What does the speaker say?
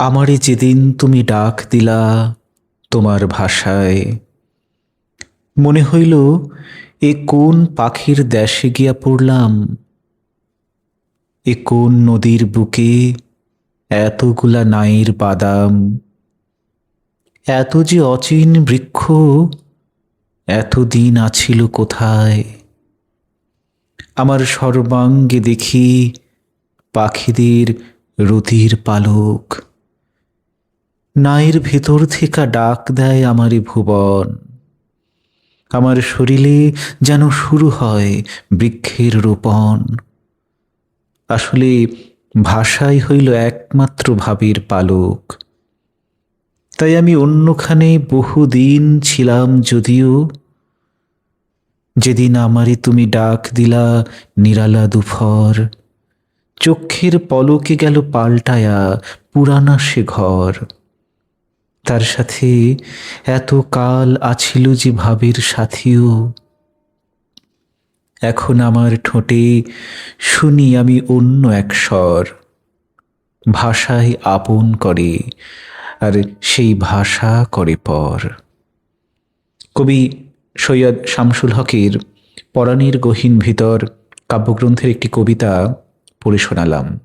আমারে যেদিন তুমি ডাক দিলা তোমার ভাষায়। মনে হইল, এ কোন পাখির দেশে গিয়া পড়লাম? এ কোন নদীর বুকে এতগুলা নাইর বাদাম? এত যে অচিন বৃক্ষ এতদিন আছিল কোথায়? আমার সর্বাঙ্গে দেখি পাখিদের রতির পালক। নায়ের ভেতর থেকে ডাক দেয় আমারে ভুবন। আমার শরীরে যেন শুরু হয় বৃক্ষের রোপণ। আসলে ভাষাই হইল একমাত্র ভাবের পালক। তাই আমি অন্যখানে বহুদিন ছিলাম যদিও যেদিন আমারে তুমি ডাক দিলা নিরালা দুফর চক্ষের পলকে গেল পাল্টায়া পুরানা সে ঘর। তার সাথে এত কাল আছিল যে ভাবের সাথীও। এখন আমার ঠোঁটে শুনি আমি অন্য এক স্বর। ভাষায় আপন করে, আর সেই ভাষা করে পর। কবি সৈয়দ শামসুল হকের পরাণীর গহীন ভিতর কাব্যগ্রন্থের একটি কবিতা পড়ে শোনালাম।